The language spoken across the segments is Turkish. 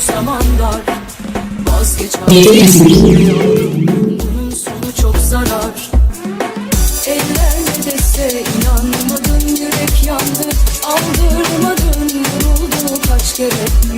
zaman dar Bunun sonu çok zarar. Eller ne dese inanmadın yürek yandı. Aldırmadın yoruldun kaç kere.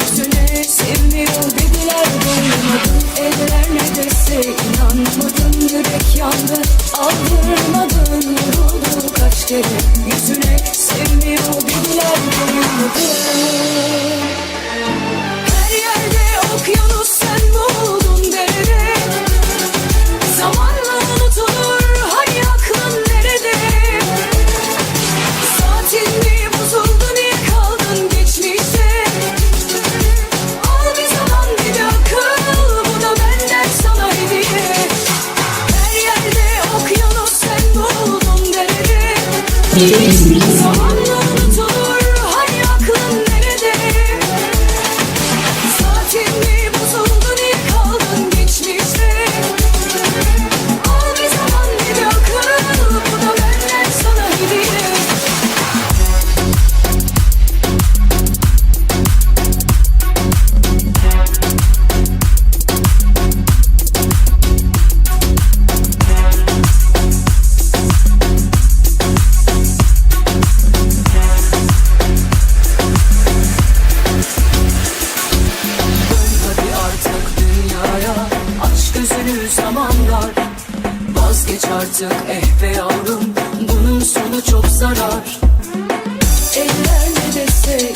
Gelecek misiniz? artık eh be yavrum Bunun sonu çok zarar. Eller ne dese